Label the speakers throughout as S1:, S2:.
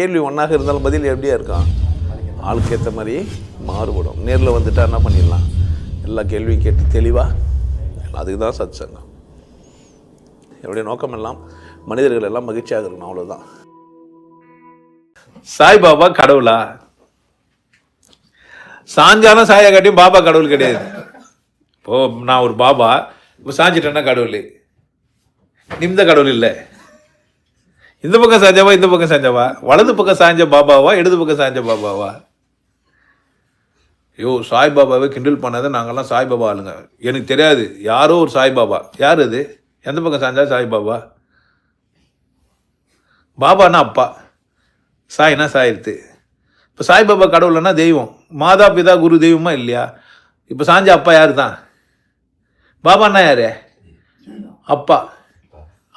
S1: கேள்வி ஒன்றாக இருந்தாலும் பதில் எப்படியா இருக்கும்? ஆளுக்கு ஏற்ற மாதிரி மாறுபடும். நேரில் வந்துட்டா என்ன பண்ணிடலாம்? எல்லா கேள்வியும் கேட்டு தெளிவாக அதுக்கு தான் சத் சங்கம் என்னுடைய நோக்கம் எல்லாம் மனிதர்கள் எல்லாம் மகிழ்ச்சியாக இருக்கணும் அவ்வளோதான் சாய்பாபா கடவுளா? சாஞ்சாலும் சாயா காட்டியும் பாபா கடவுள் கிடையாது. இப்போ நான் ஒரு பாபா இப்போ சாஞ்சிட்டேன்னா கடவுள். நிமிந்த கடவுள் இல்லை. இந்த பக்கம் சாஞ்சாவா இந்த பக்கம் சாஞ்சாவா? வலது பக்கம் சாஞ்ச பாபாவா இடது பக்கம் சாஞ்ச பாபாவா? ஐயோ சாய்பாபாவை கிண்டல் பண்ணாத நாங்கள்லாம் சாய்பாபா ஆளுங்க. எனக்கு தெரியாது யாரோ ஒரு சாய்பாபா யார் அது? எந்த பக்கம் சாஞ்சா சாய்பாபா பாபானா அப்பா. சாய்னா சாயிருத்து. இப்போ சாய்பாபா கடவுள்னா தெய்வம். மாதா பிதா குரு தெய்வமா இல்லையா? இப்போ சாஞ்ச அப்பா யார் தான் பாபான்னா யாரு? அப்பா.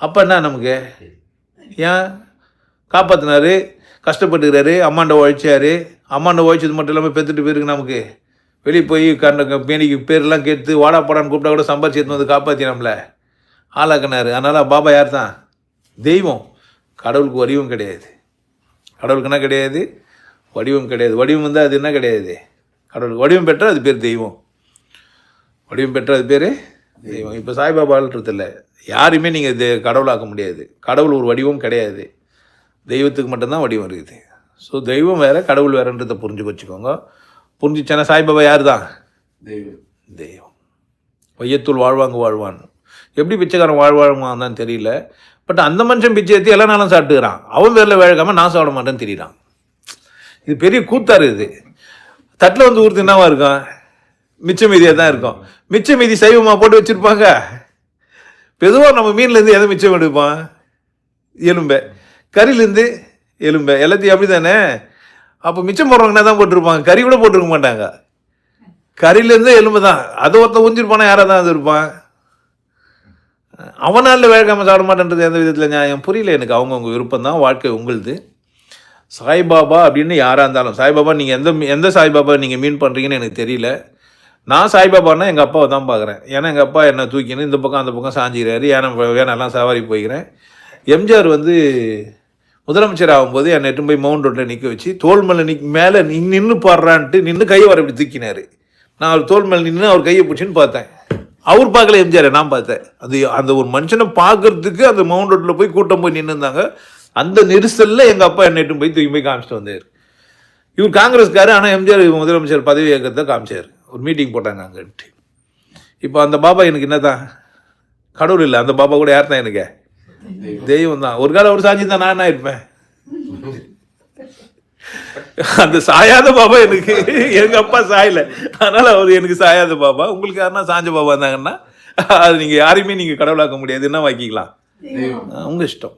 S1: அப்பா என்ன நமக்கு? ஏன்? காப்பாற்றினாரு கஷ்டப்பட்டுக்கிறாரு அம்மாண்ட உழைச்சாரு. அம்மாண்ட உழைச்சது மட்டும் இல்லாமல் பெற்றுட்டு போயிருக்கு நமக்கு. வெளியே போய் கண்ட பேணிக்கு பேர்லாம் கேட்டு வாடா போடான்னு கூப்பிட்டா கூட சம்பாரிச்சு எடுத்து வந்து காப்பாற்றி நம்மள? ஆளாக்குனாரு. அதனால் பாபா யார் தான் தெய்வம். கடவுளுக்கு வடிவம் கிடையாது. கடவுளுக்கு என்ன கிடையாது வடிவம் கிடையாது. வடிவம் வந்து அது என்ன கிடையாது? கடவுளுக்கு வடிவம் பெற்றால் அது பேர் தெய்வம். வடிவம் பெற்ற அது பேர் தெய்வம். இப்போ சாய்பாபான்றது இல்லை யாரையுமே நீங்கள் இது கடவுளாக்க முடியாது. கடவுள் ஒரு வடிவம் கிடையாது. தெய்வத்துக்கு மட்டும்தான் வடிவம் இருக்குது. ஸோ தெய்வம் வேறு கடவுள் வேறுன்றதை புரிஞ்சு வச்சுக்கோங்க. புரிஞ்சிச்சேன்னா சாய்பாபா யார் தான்
S2: தெய்வம்.
S1: தெய்வம். வையத்துள் வாழ்வாங்க வாழ்வான். எப்படி பிச்சைக்காரன் வாழ்வாங்க தான் தெரியல. பட் அந்த மனுஷன் பிச்சை ஏற்றி எல்லா நாளும் சாப்பிட்டுக்கிறான். அவன் பேரில் வேழக்காம நான் சாப்பிட மாட்டேன்னு தெரியறான். இது பெரிய கூத்தாரு இது. தட்டில் வந்து ஊறுது என்னவா இருக்கும்? மிச்ச மீதியாக தான் இருக்கும். மிச்ச மீதி சைவமாக போட்டு வச்சுருப்பாங்க. பெதுவாக நம்ம மீன்லேருந்து எதை மிச்சம் எடுப்பான் எலும்பை. கறிலேருந்து எலும்பை. எல்லாத்தையும் அப்படி தானே அப்போ மிச்சம் போடுறவங்கன்னா தான் போட்டிருப்பாங்க? கறி கூட போட்டிருக்க மாட்டாங்க. கறியிலேருந்து எலும்பு தான். அதை ஒருத்தன் உஞ்சிருப்பானா யாராக தான் அது இருப்பான்? அவனால் வேகாமல் சாப்பிட மாட்டேன்றது எந்த விதத்தில் நியாயம்? புரியல எனக்கு. அவங்கவுங்க விருப்பம் தான். வாழ்க்கை உங்களுது. சாய்பாபா அப்படின்னு யாராக இருந்தாலும் சாய்பாபா நீங்கள் எந்த எந்த சாய்பாபா நீங்கள் மீன் பண்ணுறீங்கன்னு எனக்கு தெரியல. நான் சாய்பாபான்னா எங்கள் அப்பாவை தான் பார்க்குறேன். ஏன்னா எங்கள் அப்பா என்னை தூக்கின்னு இந்த பக்கம் அந்த பக்கம் சாஞ்சிக்கிறாரு. ஏன்னா வேணெல்லாம் சவாரி போய்க்கிறேன். எம்ஜிஆர் வந்து முதலமைச்சர் ஆகும்போது என்னை எட்டு போய் மவுண்ட் ரோட்டில் நிற்க வச்சு தோல் மேலே நிக் மேலே நீ நின்று பாடுறான்ட்டு நின்று கையை வர இப்படி தூக்கினார். நான் அவர் தோல் மேலே நின்று அவர் கையை பிடிச்சின்னு பார்த்தேன். அவர் பார்க்கல எம்ஜிஆர் நான் பார்த்தேன். அது அந்த ஒரு மனுஷனை பார்க்கறதுக்கு அந்த மவுண்ட் ரோட்டில் போய் கூட்டம் போய் நின்றுருந்தாங்க அந்த நெரிசலில் எங்கள் அப்பா என்னை போய் தூக்கி போய் காமிச்சிட்டு வந்தார். இவர் காங்கிரஸ்காரு ஆனால் எம்ஜிஆர் முதலமைச்சர் பதவி ஏற்கிறத காமிச்சார். ஒரு மீட்டிங் போட்டாங்க அங்கன்ட்டு இப்போ அந்த பாபா எனக்கு என்னதான் கடவுள் இல்லை அந்த பாபா கூட யார் தான் எனக்கு? தெய்வம். தான் ஒரு காலம் ஒரு சாஞ்சி தான் நான் என்ன இருப்பேன். அந்த சாயாத பாபா எனக்கு எங்க அப்பா சாயல. அதனால அவர் எனக்கு சாயாத பாபா. உங்களுக்கு யாருன்னா சாஞ்ச பாபா இருந்தாங்கன்னா அது நீங்க யாரையுமே நீங்க கடவுளாக்க முடியாது. என்ன வாக்கிக்கலாம்?
S2: தெய்வம்.
S1: அஹ் உங்க இஷ்டம்.